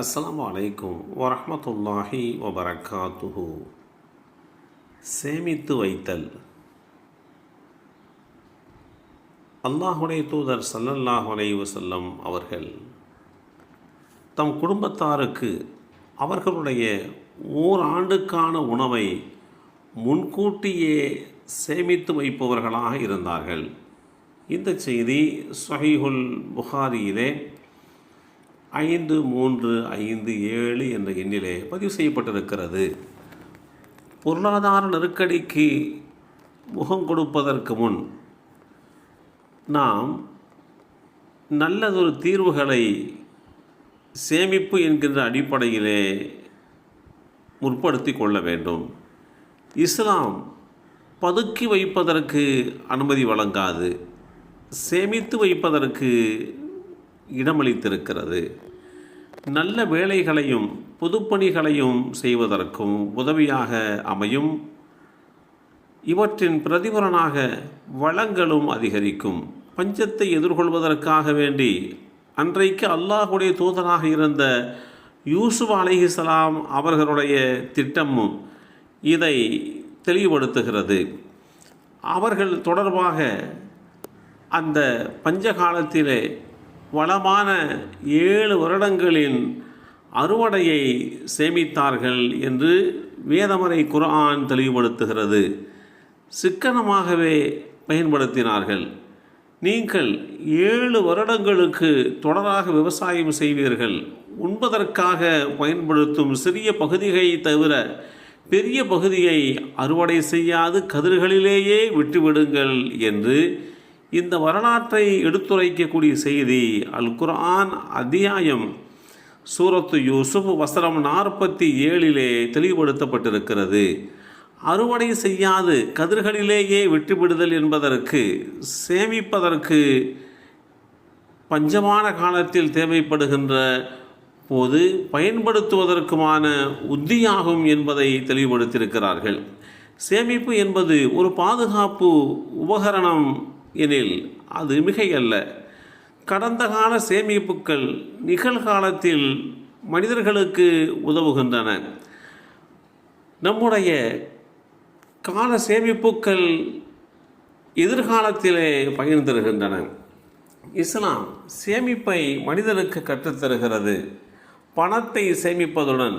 அஸ்லாம் அலைக்கும் வரமத்துல்லாஹி வபரகாத்துஹு. சேமித்து வைத்தல். அல்லாஹுடைய தூதர் சல்லல்லாஹ் அலைஹி அவர்கள் தம் குடும்பத்தாருக்கு அவர்களுடைய ஓராண்டுக்கான உணவை முன்கூட்டியே சேமித்து வைப்பவர்களாக இருந்தார்கள். இந்த செய்தி சஹீஹுல் புகாரியிலே ஐந்து மூன்று ஐந்து ஏழு என்ற எண்ணிலே பதிவு செய்யப்பட்டிருக்கிறது. பொருளாதார நெருக்கடிக்கு முகம் கொடுப்பதற்கு முன் நாம் நல்லதொரு தீர்வுகளை சேமிப்பு என்கின்ற அடிப்படையிலே முற்படுத்தி கொள்ள வேண்டும். இஸ்லாம் பதுக்கி வைப்பதற்கு அனுமதி வழங்காது. சேமித்து வைப்பதற்கு இடமளித்திருக்கிறது. நல்ல வேலைகளையும் பொதுப்பணிகளையும் செய்வதற்கும் உதவியாக அமையும். இவற்றின் பிரதிபலனாக வளங்களும் அதிகரிக்கும். பஞ்சத்தை எதிர்கொள்வதற்காக வேண்டி அன்றைக்கு அல்லாஹுடைய தூதராக இருந்த யூசுப் அலைஹிஸ்லாம் அவர்களுடைய திட்டமும் இதை தெளிவுபடுத்துகிறது. அவர்கள் தொடர்பாக அந்த பஞ்ச காலத்திலே வளமான ஏழு வருடங்களின் அறுவடையை சேமித்தார்கள் என்று வேதமறை குர்ஆன் தெளிவுபடுத்துகிறது. சிக்கனமாகவே பயன்படுத்தினார்கள். நீங்கள் ஏழு வருடங்களுக்கு தொடராக விவசாயம் செய்வீர்கள். உண்பதற்காக பயன்படுத்தும் சிறிய பகுதியை தவிர பெரிய பகுதியை அறுவடை செய்யாது கதிர்களிலேயே விட்டுவிடுங்கள் என்று இந்த வரலாற்றை எடுத்துரைக்கக்கூடிய செய்தி அல் குர்ஆன் அத்தியாயம் சூரத்து யூசுப் வசனம் நாற்பத்தி ஏழிலே தெளிவுபடுத்தப்பட்டிருக்கிறது. அறுவடை செய்யாது கதிர்களிலேயே விட்டுவிடுதல் என்பதற்கு சேமிப்பதற்கு பஞ்சமான காலத்தில் தேவைப்படுகின்ற போது பயன்படுத்துவதற்குமான உத்தியாகும் என்பதை தெளிவுபடுத்தியிருக்கிறார்கள். சேமிப்பு என்பது ஒரு பாதுகாப்பு உபகரணம் எனில் அது மிகையல்ல. கடந்த கால சேமிப்புகள் நிகழ்காலத்தில் மனிதர்களுக்கு உதவுகின்றன. நம்முடைய கால சேமிப்புகள் எதிர்காலத்திலே பயன் தருகின்றன இஸ்லாம் சேமிப்பை மனிதனுக்கு கற்றுத்தருகிறது. பணத்தை சேமிப்பதுடன்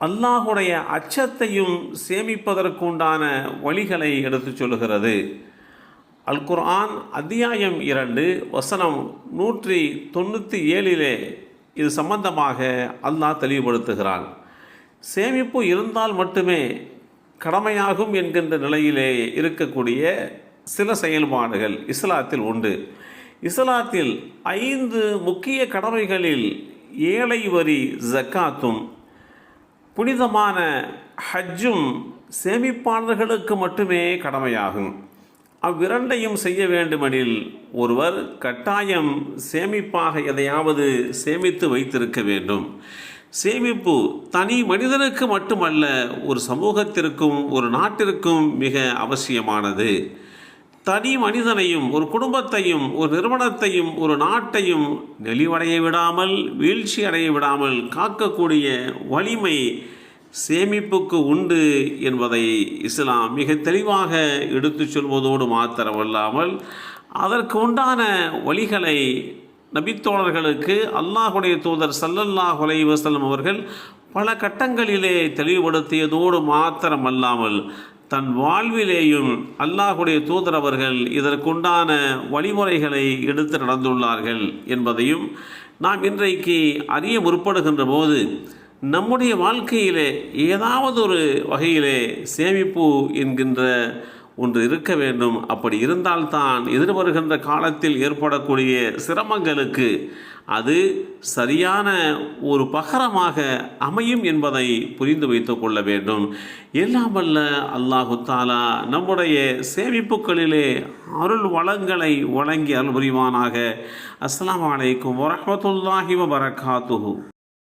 அல்லாஹுடைய அச்சத்தையும் சேமிப்பதற்குண்டான வழிகளை எடுத்துச் சொல்கிறது அல் குர்ஆன் அத்தியாயம் இரண்டு வசனம் நூற்றி தொண்ணூற்றி ஏழிலே இது சம்பந்தமாக அல்லாஹ் தெளிவுபடுத்துகிறான். சேமிப்பு இருந்தால் மட்டுமே கடமையாகும் என்கின்ற நிலையிலே இருக்கக்கூடிய சில செயல்பாடுகள் இஸ்லாத்தில் உண்டு. இஸ்லாத்தில் ஐந்து முக்கிய கடமைகளில் ஏழை வரி ஜக்காத்தும் புனிதமான ஹஜ்ஜும் சேமிப்பாளர்களுக்கு மட்டுமே கடமையாகும். அவ்விரண்டையும் செய்ய வேண்டுமெனில் ஒருவர் கட்டாயம் சேமிப்பாக எதையாவது சேமித்து வைத்திருக்க வேண்டும். சேமிப்பு தனி மனிதனுக்கு மட்டுமல்ல ஒரு சமூகத்திற்கும் ஒரு நாட்டிற்கும் மிக அவசியமானது. தனி மனிதனையும் ஒரு குடும்பத்தையும் ஒரு நிறுவனத்தையும் ஒரு நாட்டையும் நெளிவடைய விடாமல் வீழ்ச்சி அடைய விடாமல் காக்கக்கூடிய வலிமை சேமிப்புக்கு உண்டு என்பதை இஸ்லாம் மிக தெளிவாக எடுத்துச் சொல்வதோடு மாத்திரமல்லாமல் அதற்கு உண்டான வழிகளை நபித்தோழர்களுக்கு அல்லாஹுடைய தூதர் சல்லல்லாஹ் வசல்லம் அவர்கள் பல கட்டங்களிலே தெளிவுபடுத்தியதோடு மாத்திரமல்லாமல் தன் வாழ்விலேயும் அல்லாஹுடைய தூதர் அவர்கள் இதற்குண்டான வழிமுறைகளை எடுத்து நடந்துள்ளார்கள் என்பதையும் நாம் இன்றைக்கு அறிய முற்படுகின்ற போது நம்முடைய வாழ்க்கையிலே ஏதாவது ஒரு வகையிலே சேமிப்பு என்கின்ற ஒன்று இருக்க வேண்டும். அப்படி இருந்தால்தான் எதிர்வருகின்ற காலத்தில் ஏற்படக்கூடிய சிரமங்களுக்கு அது சரியான ஒரு பகரமாக அமையும் என்பதை புரிந்து வைத்து கொள்ள வேண்டும். எல்லாம் வல்ல அல்லாஹு தாலா நம்முடைய சேமிப்புகளிலே அருள் வளங்களை வழங்கி அருள் புரிவானாக. அஸ்லாம் வலைக்கும் வரமத்துல்லாஹி வபரகாத்துஹூ.